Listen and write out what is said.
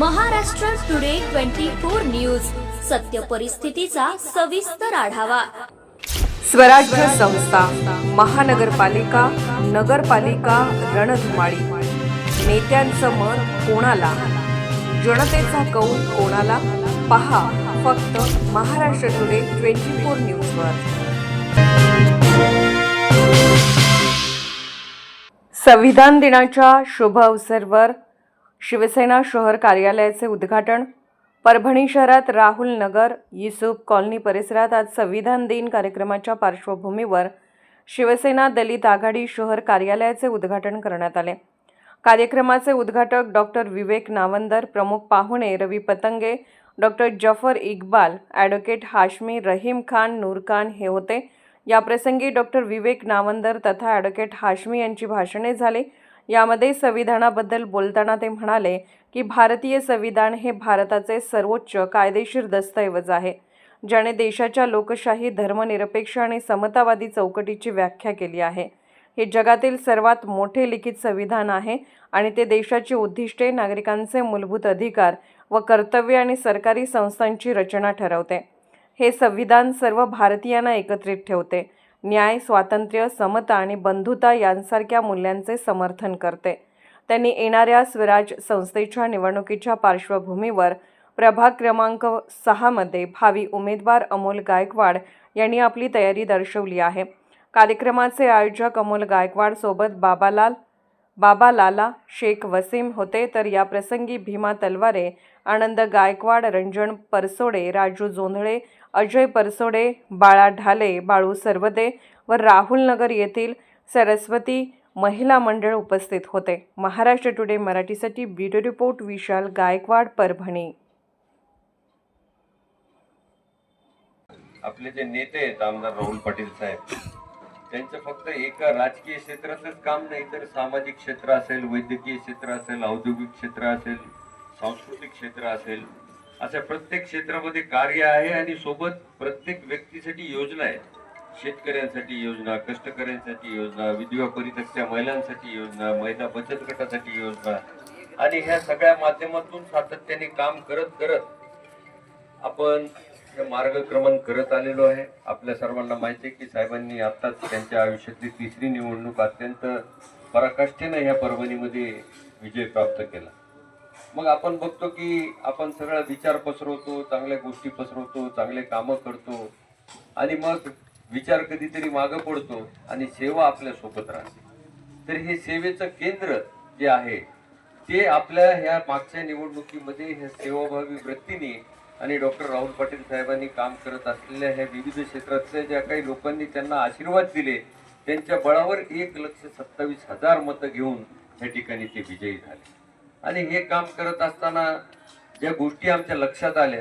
Maharashtra today twenty four news. सत्य परिस्थितीचा सविस्तर आढावा. स्वराज्य संस्था महानगरपालिका नगरपालिका रणधुमाळी. नेत्यांचं मन कोणाला? जनतेचा कौल कोणाला? पहा फक्त महाराष्ट्र टुडे ट्वेंटी फोर न्यूजवर. संविधान दिनाच्या शुभ अवसरवर शिवसेना शहर कार्यालयाचे उद्घाटन परभणी शहरात राहुल नगर युसुफ कॉलनी परिसरात आज संविधान दिन कार्यक्रमाच्या पार्श्वभूमीवर शिवसेना दलित आघाडी शहर कार्यालयाचे उद्घाटन करण्यात आले. कार्यक्रमाचे उद्घाटक डॉक्टर विवेक नावंदर प्रमुख पाहुणे रवी पतंगे डॉक्टर जफर इक्बाल ॲडव्होकेट हाशमी रहीम खान नूरखान हे होते. याप्रसंगी डॉक्टर विवेक नावंदर तथा ॲडव्होकेट हाशमी यांची भाषणे झाली. यामध्ये संविधानाबद्दल बोलताना ते म्हणाले की भारतीय संविधान हे भारताचे सर्वोच्च कायदेशीर दस्तऐवज आहे ज्याने देशाच्या लोकशाही धर्मनिरपेक्ष आणि समतावादी चौकटीची व्याख्या केली आहे. हे जगातील सर्वात मोठे लिखित संविधान आहे आणि ते देशाची उद्दिष्टे नागरिकांचे मूलभूत अधिकार व कर्तव्य आणि सरकारी संस्थांची रचना ठरवते. हे संविधान सर्व भारतीयांना एकत्रित ठेवते. न्याय स्वातंत्र्य समता आणि बंधुता यांसारख्या मूल्यांचे समर्थन करते. त्यांनी येणाऱ्या स्वराज संस्थेच्या निवडणुकीच्या पार्श्वभूमीवर प्रभाग क्रमांक सहामध्ये भावी उमेदवार अमोल गायकवाड यांनी आपली तयारी दर्शवली आहे. कार्यक्रमाचे आयोजक अमोल गायकवाड सोबत बाबालाल बाबा लाला शेख वसीम होते. तर या प्रसंगी भीमा तलवारे आनंद गायकवाड रंजन परसोडे राजू जोंधळे अजय परसोडे बाळा ढाले बाळू सरवदे व राहुल नगर येथील सरस्वती महिला मंडळ उपस्थित होते. महाराष्ट्र टुडे मराठीसाठी ब्युरो रिपोर्ट विशाल गायकवाड परभणी. आपले जे नेते आहेत आमदार राहुल पाटील साहेब त्यांचं फक्त एका राजकीय क्षेत्रातच काम नाही तर सामाजिक क्षेत्र असेल वैद्यकीय क्षेत्र असेल औद्योगिक क्षेत्र असेल सांस्कृतिक क्षेत्र असेल अशा प्रत्येक क्षेत्रामध्ये कार्य आहे आणि सोबत प्रत्येक व्यक्तीसाठी योजना आहे. शेतकऱ्यांसाठी योजना कष्टकऱ्यांसाठी योजना विधवा परित्यक्त्या महिलांसाठी योजना महिला बचत गटासाठी योजना आणि ह्या सगळ्या माध्यमातून सातत्याने काम करत करत आपण हे मार्गक्रमण करत आलेलो आहे. आपल्या सर्वांना माहिती आहे की साहेबांनी आत्ताच त्यांच्या आयुष्यातली तिसरी निवडणूक अत्यंत पराकाष्ठेनं ह्या परभणीमध्ये विजय प्राप्त केला. मग आपण बघतो की आपण सगळा विचार पसरवतो चांगल्या गोष्टी पसरवतो चांगले कामं करतो आणि मग विचार कधीतरी मागं पडतो आणि सेवा आपल्यासोबत राहते. तर हे सेवेचं केंद्र जे आहे ते आपल्या ह्या मागच्या निवडणुकीमध्ये ह्या सेवाभावी वृत्तीने आणि डॉक्टर राहुल पाटील साहेबांनी काम करत असलेल्या ह्या विविध क्षेत्रातल्या ज्या काही लोकांनी त्यांना आशीर्वाद दिले त्यांच्या बळावर एक लक्ष सत्तावीस हजार मतं घेऊन या ठिकाणी ते विजयी झाले. आणि हे काम करत असताना ज्या गोष्टी आमच्या लक्षात आल्या